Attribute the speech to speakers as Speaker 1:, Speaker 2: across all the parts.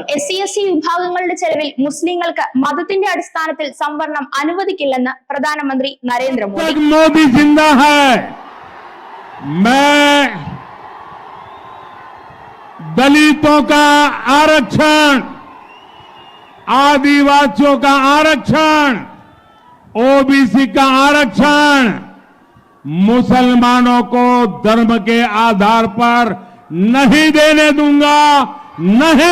Speaker 1: അതോടൊപ്പം S C S C വിഭാഗങ്ങളുടെ ചെലവിൽ മുസ്ലിങ്ങൾക്ക് മതത്തിന്റെ അടിസ്ഥാനത്തിൽ സംവരണം അനുവദിക്കില്ലെന്ന് പ്രധാനമന്ത്രി നരേന്ദ്രമോദി
Speaker 2: ദലിതോ കാ ആരക്ഷൺ आदिवासियों का आरक्षण ओबीसी का आरक्षण मुसलमानों को धर्म के आधार पर नहीं देने दूंगा ദേനേ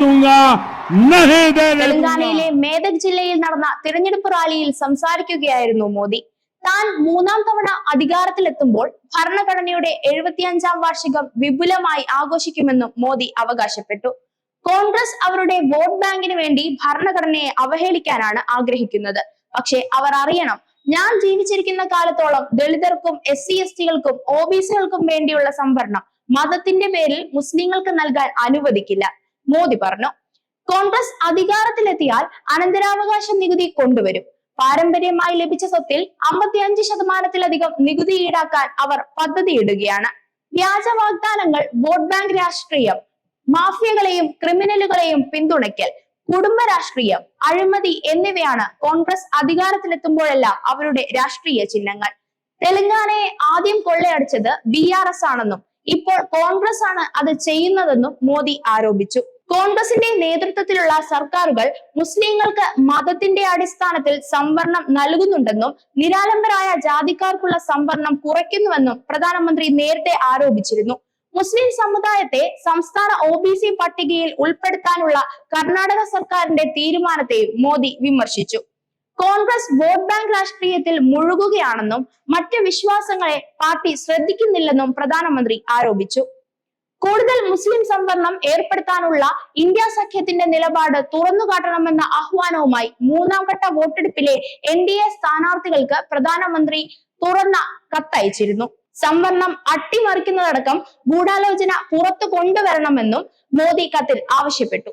Speaker 2: ദേനേ തെലങ്കാനയിലെ
Speaker 1: മേദക് ജില്ലയിൽ നടന്ന തിരഞ്ഞെടുപ്പ് റാലിയിൽ സംസാരിക്കുകയായിരുന്നു മോദി താൻ മൂന്നാം തവണ അധികാരത്തിലെത്തുമ്പോൾ ഭരണഘടനയുടെ എഴുപത്തിയഞ്ചാം വാർഷികം വിപുലമായി ആഘോഷിക്കുമെന്നും മോദി അവകാശപ്പെട്ടു കോൺഗ്രസ് അവരുടെ വോട്ട് ബാങ്കിന് വേണ്ടി ഭരണഘടനയെ അവഹേളിക്കാനാണ് ആഗ്രഹിക്കുന്നത് പക്ഷേ അവർ അറിയണം ഞാൻ ജീവിച്ചിരിക്കുന്ന കാലത്തോളം ദളിതർക്കും എസ് സി എസ് ടികൾക്കും ഒ ബി സികൾക്കും വേണ്ടിയുള്ള സംവരണം മതത്തിന്റെ പേരിൽ മുസ്ലിങ്ങൾക്ക് നൽകാൻ അനുവദിക്കില്ല മോദി പറഞ്ഞു കോൺഗ്രസ് അധികാരത്തിലെത്തിയാൽ അനന്തരാവകാശ നികുതി കൊണ്ടുവരും പാരമ്പര്യമായി ലഭിച്ച സ്വത്തിൽ അഞ്ച് ശതമാനത്തിലധികം നികുതി ഈടാക്കാൻ അവർ പദ്ധതിയിടുകയാണ് വ്യാജ വാഗ്ദാനങ്ങൾ വോട്ട് ബാങ്ക് രാഷ്ട്രീയം മാഫിയകളെയും ക്രിമിനലുകളെയും പിന്തുണയ്ക്കൽ കുടുംബ രാഷ്ട്രീയം അഴിമതി എന്നിവയാണ് കോൺഗ്രസ് അധികാരത്തിലെത്തുമ്പോഴെല്ലാം അവരുടെ രാഷ്ട്രീയ ചിഹ്നങ്ങൾ തെലങ്കാനയെ ആദ്യം കൊള്ളയടിച്ചത് ബി ആർ എസ് ആണെന്നും ഇപ്പോൾ കോൺഗ്രസ് ആണ് അത് ചെയ്യുന്നതെന്നും മോദി ആരോപിച്ചു കോൺഗ്രസിന്റെ നേതൃത്വത്തിലുള്ള സർക്കാരുകൾ മുസ്ലിങ്ങൾക്ക് മതത്തിന്റെ അടിസ്ഥാനത്തിൽ സംവരണം നൽകുന്നുണ്ടെന്നും നിരാലംബരായ ജാതിക്കാർക്കുള്ള സംവരണം കുറയ്ക്കുന്നുവെന്നും പ്രധാനമന്ത്രി നേരത്തെ ആരോപിച്ചിരുന്നു മുസ്ലിം സമുദായത്തെ സംസ്ഥാന ഒ ബി സി പട്ടികയിൽ ഉൾപ്പെടുത്താനുള്ള കർണാടക സർക്കാരിന്റെ തീരുമാനത്തെയും മോദി വിമർശിച്ചു കോൺഗ്രസ് വോട്ട് ബാങ്ക് രാഷ്ട്രീയത്തിൽ മുഴുകുകയാണെന്നും മറ്റ് വിശ്വാസങ്ങളെ പാർട്ടി ശ്രദ്ധിക്കുന്നില്ലെന്നും പ്രധാനമന്ത്രി ആരോപിച്ചു കൂടുതൽ മുസ്ലിം സംവരണം ഏർപ്പെടുത്താനുള്ള ഇന്ത്യ സഖ്യത്തിന്റെ നിലപാട് തുറന്നുകാട്ടണമെന്ന ആഹ്വാനവുമായി മൂന്നാം ഘട്ട വോട്ടെടുപ്പിലെ എൻ ഡി എ സ്ഥാനാർത്ഥികൾക്ക് പ്രധാനമന്ത്രി തുറന്ന കത്തയച്ചിരുന്നു സംവരണം അട്ടിമറിക്കുന്നതടക്കം ഗൂഢാലോചന പുറത്തു കൊണ്ടുവരണമെന്നും മോദി കത്തിൽ ആവശ്യപ്പെട്ടു